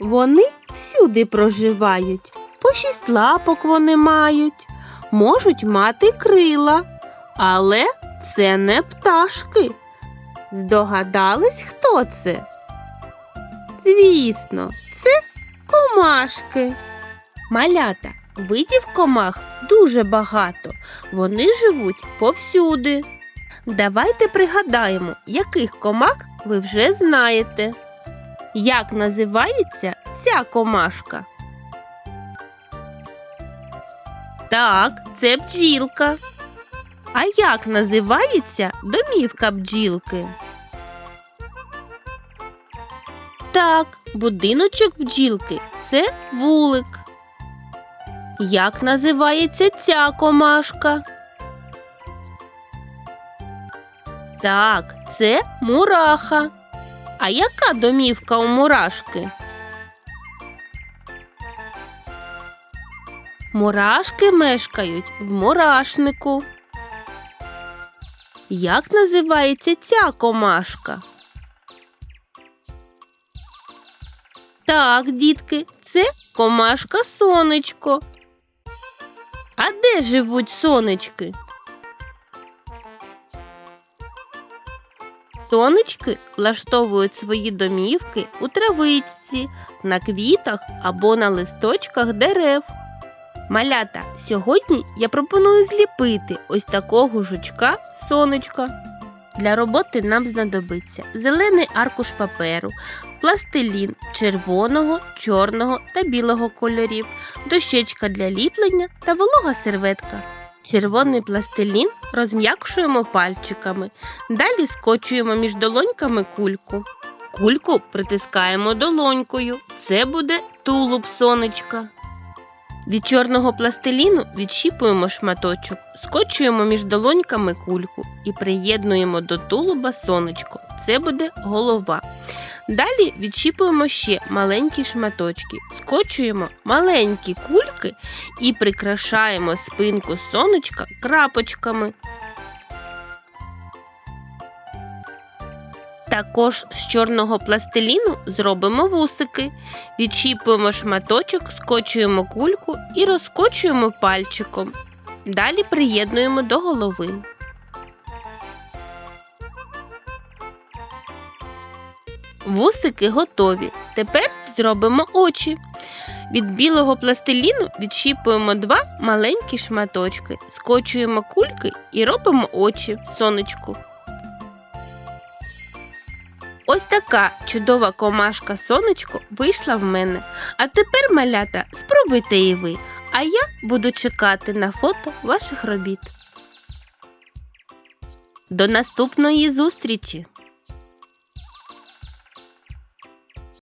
Вони всюди проживають, по шість лапок вони мають, можуть мати крила, але це не пташки. Здогадались, хто це? Звісно, це комашки. Малята, видів комах дуже багато. Вони живуть повсюди. Давайте пригадаємо, яких комах ви вже знаєте. Як називається ця комашка? Так, це бджілка. А як називається домівка бджілки? Так, будиночок бджілки це вулик. Як називається ця комашка? Так, це мураха. А яка домівка у мурашки? Мурашки мешкають в мурашнику. Як називається ця комашка? Так, дітки, це комашка сонечко. А де живуть сонечки? Сонечки влаштовують свої домівки у травичці, на квітах або на листочках дерев. Малята, сьогодні я пропоную зліпити ось такого жучка сонечка. Для роботи нам знадобиться зелений аркуш паперу, пластилін червоного, чорного та білого кольорів, дощечка для ліплення та волога серветка. Червоний пластилін розм'якшуємо пальчиками. Далі скочуємо між долоньками кульку. Кульку притискаємо долонькою. Це буде тулуб сонечка. Від чорного пластиліну відщіпуємо шматочок, скочуємо між долоньками кульку і приєднуємо до тулуба сонечко. Це буде голова. Далі відщіпуємо ще маленькі шматочки, скочуємо маленькі кульки і прикрашаємо спинку сонечка крапочками. Також з чорного пластиліну зробимо вусики. Відчіпуємо шматочок, скочуємо кульку і розкочуємо пальчиком. Далі приєднуємо до голови. Вусики готові. Тепер зробимо очі. Від білого пластиліну відщіпуємо два маленькі шматочки, скочуємо кульки і робимо очі сонечку. Ось така чудова комашка сонечко вийшла в мене. А тепер, малята, спробуйте і ви, а я буду чекати на фото ваших робіт. До наступної зустрічі!